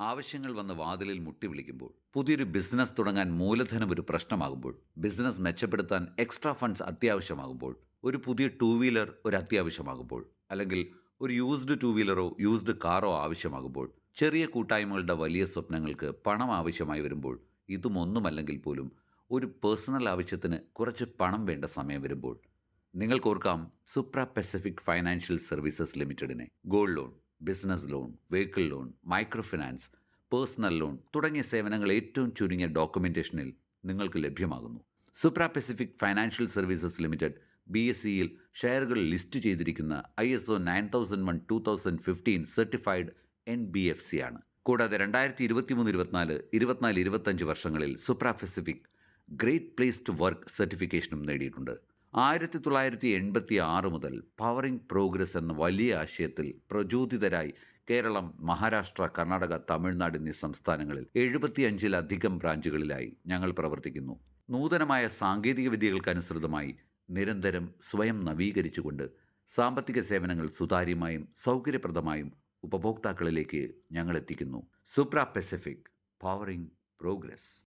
ആവശ്യങ്ങൾ വന്ന് വാതിലിൽ മുട്ടി വിളിക്കുമ്പോൾ പുതിയൊരു ബിസിനസ് തുടങ്ങാൻ മൂലധനം ഒരു പ്രശ്നമാകുമ്പോൾ ബിസിനസ് മെച്ചപ്പെടുത്താൻ എക്സ്ട്രാ ഫണ്ട്സ് അത്യാവശ്യമാകുമ്പോൾ ഒരു പുതിയ ടൂ വീലർ ഒരു അത്യാവശ്യമാകുമ്പോൾ അല്ലെങ്കിൽ ഒരു യൂസ്ഡ് ടൂ വീലറോ യൂസ്ഡ് കാറോ ആവശ്യമാകുമ്പോൾ ചെറിയ കൂട്ടായ്മകളുടെ വലിയ സ്വപ്നങ്ങൾക്ക് പണം ആവശ്യമായി വരുമ്പോൾ ഇതുമൊന്നുമല്ലെങ്കിൽ പോലും ഒരു പേഴ്സണൽ ആവശ്യത്തിന് കുറച്ച് പണം വേണ്ട സമയം വരുമ്പോൾ നിങ്ങൾക്ക് ഓർക്കാം Supra Pacific financial services ലിമിറ്റഡിനെ gold loan. Business loan vehicle loan micro finance personal loan തുടങ്ങിയ സേവനങ്ങൾ ഏറ്റവും ചുരുങ്ങിയ ഡോക്യുമെന്റേഷനിൽ നിങ്ങൾക്ക് ലഭ്യമാകുന്നു. Supra Pacific financial services limited B S സിയിൽ ഷെയറുകൾ ലിസ്റ്റ് ചെയ്തിരിക്കുന്ന I S O nine thousand one two thousand fifteen certified N B F C ആണ്. കൂടാതെ രണ്ടായിരത്തി ഇരുപത്തിമൂന്ന് ഇരുപത്തിനാല് ഇരുപത്തിനാല് ഇരുപത്തഞ്ച് വർഷങ്ങളിൽ Supra Pacific great place to work സർട്ടിഫിക്കേഷനും നേടിയിട്ടുണ്ട്. ആയിരത്തി തൊള്ളായിരത്തി എൺപത്തി ആറ് മുതൽ പവറിംഗ് പ്രോഗ്രസ് എന്ന വലിയ ആശയത്തിൽ പ്രചോദിതരായി കേരളം മഹാരാഷ്ട്ര കർണാടക തമിഴ്നാട് എന്നീ സംസ്ഥാനങ്ങളിൽ എഴുപത്തിയഞ്ചിലധികം ബ്രാഞ്ചുകളിലായി ഞങ്ങൾ പ്രവർത്തിക്കുന്നു. നൂതനമായ സാങ്കേതിക വിദ്യകൾക്കനുസൃതമായി നിരന്തരം സ്വയം നവീകരിച്ചുകൊണ്ട് സാമ്പത്തിക സേവനങ്ങൾ സുതാര്യമായും സൗകര്യപ്രദമായും ഉപഭോക്താക്കളിലേക്ക് ഞങ്ങൾ എത്തിക്കുന്നു. Supra Pacific powering progress.